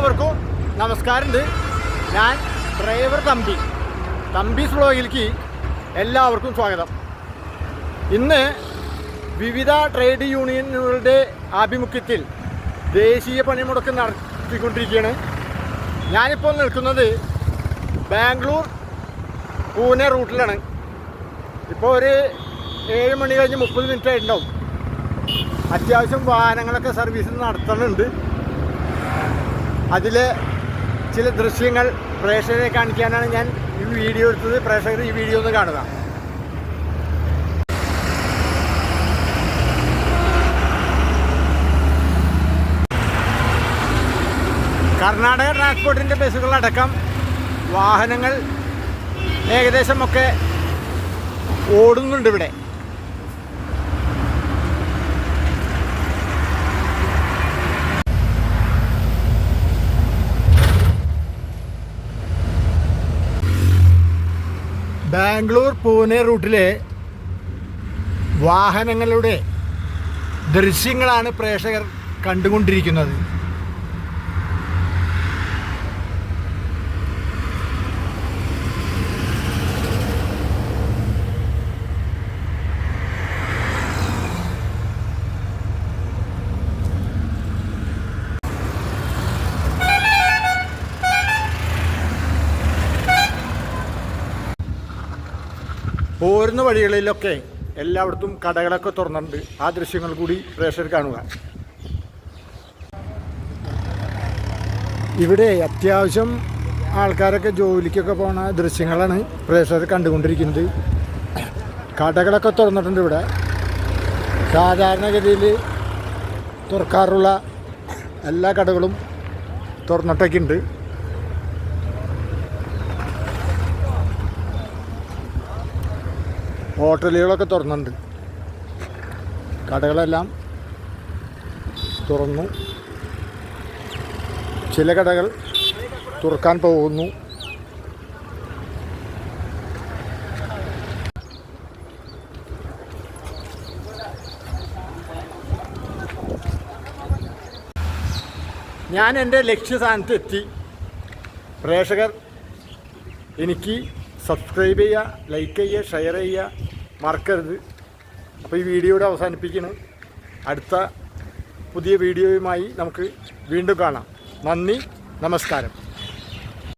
എല്ലാവർക്കും നമസ്കാരമുണ്ട്. ഞാൻ ഡ്രൈവർ തമ്പി. തമ്പീസ് വ്ളോഗിലേക്ക് എല്ലാവർക്കും സ്വാഗതം. ഇന്ന് വിവിധ ട്രേഡ് യൂണിയനുകളുടെ ആഭിമുഖ്യത്തിൽ ദേശീയ പണിമുടക്ക് നടത്തിക്കൊണ്ടിരിക്കുകയാണ്. ഞാനിപ്പോൾ നിൽക്കുന്നത് ബാംഗ്ലൂർ പൂനെ റൂട്ടിലാണ്. ഇപ്പോൾ ഒരു ഏഴ് മണി കഴിഞ്ഞ് മുപ്പത് മിനിറ്റ് ആയിട്ടുണ്ടാവും അത്യാവശ്യം വാഹനങ്ങളൊക്കെ സർവീസ് നടത്തുന്നുണ്ട് അതിലെ ചില ദൃശ്യങ്ങൾ പ്രേക്ഷകരെ കാണിക്കാനാണ് ഞാൻ ഈ വീഡിയോ എടുത്തത്. പ്രേക്ഷകർ ഈ വീഡിയോ ഒന്ന് കാണുക. കർണാടക ട്രാൻസ്പോർട്ടിന്റെ ബസ്സുകളടക്കം വാഹനങ്ങൾ ഏകദേശമൊക്കെ ഓടുന്നുണ്ട് ഇവിടെ. ബാംഗ്ലൂർ പൂനെ റൂട്ടിലെ വാഹനങ്ങളുടെ ദൃശ്യങ്ങളാണ് പ്രേക്ഷകർ കണ്ടുകൊണ്ടിരിക്കുന്നത്. പോരുന്ന വഴികളിലൊക്കെ എല്ലായിടത്തും കടകളൊക്കെ തുറന്നിട്ടുണ്ട്. ആ ദൃശ്യങ്ങൾ കൂടി പ്രേക്ഷകർ കാണുക. ഇവിടെ അത്യാവശ്യം ആൾക്കാരൊക്കെ ജോലിക്കൊക്കെ പോണ ദൃശ്യങ്ങളാണ് പ്രേക്ഷകർ കണ്ടുകൊണ്ടിരിക്കുന്നത്. കടകളൊക്കെ തുറന്നിട്ടുണ്ട് ഇവിടെ. സാധാരണഗതിയിൽ തുറക്കാറുള്ള എല്ലാ കടകളും തുറന്നിട്ടൊക്കെ ഉണ്ട് ഹോട്ടലുകളൊക്കെ തുറന്നുണ്ട് കടകളെല്ലാം തുറന്നു. ചില കടകൾ തുറക്കാൻ പോകുന്നു. ഞാൻ എന്റെ ലക്ഷ്യസ്ഥാനത്ത് എത്തി. പ്രേക്ഷകർ എനിക്ക് സബ്സ്ക്രൈബ് ചെയ്യുക ലൈക്ക് ചെയ്യുക ഷെയർ ചെയ്യുക. മറക്കരുത്. അപ്പോൾ ഈ വീഡിയോയുടെ അവസാനിപ്പിക്കുന്നു. അടുത്ത പുതിയ വീഡിയോയുമായി നമുക്ക് വീണ്ടും കാണാം. നന്ദി നമസ്കാരം.